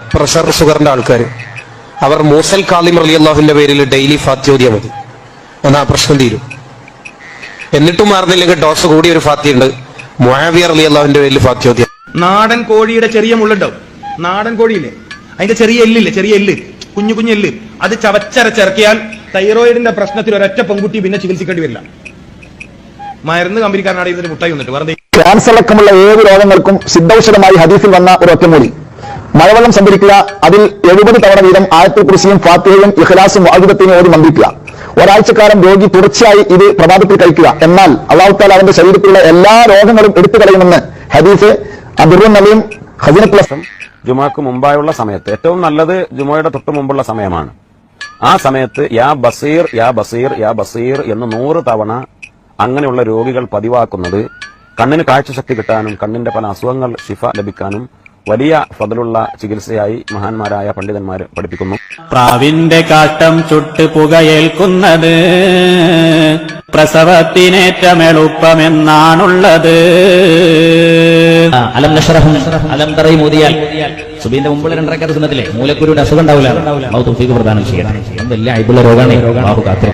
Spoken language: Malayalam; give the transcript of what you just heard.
പ്രഷർ ഷുഗറിന്റെ ആൾക്കാർ അവർ മൂസൽ കാലിം അലി അള്ളാഹുവിന്റെ പേരിൽ ഡെയിലി ഫാത്യോദ്യ മതി. എന്നാ പ്രശ്നം തീരും. എന്നിട്ടും മാറുന്നില്ലെങ്കിൽ ഡോസ് കൂടി ഒരു ഫാത്തിയുണ്ട് മൊഹാവിയർ അലി അള്ളാഹുവിന്റെ പേരിൽ ഫാത്യോദ്യ നാടൻ കോഴിയുടെ ചെറിയ മുള്ളുണ്ടാവും. നാടൻ കോഴിയില്ലേ? അതിന്റെ ചെറിയ എല്ലില്ലേ? ചെറിയ എല്ല്. കുഞ്ഞു കുഞ്ഞു എല്ല്. അത് ചവച്ചരച്ചിറക്കിയാൽ തൈറോയിഡിന്റെ പ്രശ്നത്തിൽ ഒരൊറ്റ പെൺകുട്ടി പിന്നെ ചികിത്സിക്കേണ്ടി വരില്ല. മരുന്ന് കമ്പനിക്കാരനാണ് ഇതിന് മുട്ടായി വന്നിട്ട് വെറുതെ ക്യാൻസർ അടക്കമുള്ള ഏത് രോഗങ്ങൾക്കും സിദ്ധൌഷധമായി ഹദീസിൽ വന്ന ഒരു ഒറ്റമൂലി. മഴവെള്ളം സംഭരിക്കുക അതിൽ എഴുപത് തവണ വീതം ആയത്തിൽ കുറിശിയും ഫാത്തിഹയും ഇഖലാസും വായുധത്തിനും ഓടി മന്ദിക്കുക. ഒരാഴ്ചക്കാലം രോഗി തുടർച്ചയായി ഇത് പ്രഭാതത്തിൽ കഴിക്കുക. എന്നാൽ അള്ളാഹുത്താൽ അവന്റെ ശരീരത്തിലുള്ള എല്ലാ രോഗങ്ങളും എടുത്തു കളയുമെന്ന് ഹദീഫ് അബിറുൻ നബിയും ഹസീനത്തുള്ള ജുമാക്ക് മുമ്പായുള്ള സമയത്ത് ഏറ്റവും നല്ലത് ജുമയുടെ തൊട്ട് മുമ്പുള്ള സമയമാണ്. ആ സമയത്ത് യാ ബസീർ യാ ബസീർ യാ ബസീർ എന്ന് നൂറ് തവണ അങ്ങനെയുള്ള രോഗികൾ പതിവാക്കുന്നത് കണ്ണിന് കാഴ്ചശക്തി കിട്ടാനും കണ്ണിന്റെ പല അസുഖങ്ങൾ ശിഫ ലഭിക്കാനും വലിയ പകലുള്ള ചികിത്സയായി മഹാന്മാരായ പണ്ഡിതന്മാർ പഠിപ്പിക്കുന്നു. പ്രാവിന്റെ കാട്ടം ചുട്ട് പുകയേൽക്കുന്നത് പ്രസവത്തിനേറ്റമെളുപ്പമെന്നാണുള്ളത്. അലം നഷറഹും അലം തറയും മോദിയാൽ സുബീന്റെ മുമ്പുള്ള രണ്ടരക്കാർ സുന്നത്തിലെ മൂലക്കുരുവിന്റെ അസുഖം ഉണ്ടാവില്ല. പ്രദാനം ചെയ്യണം വലിയ അയബുള്ള രോഗമാണ് ബാബു കാത്തു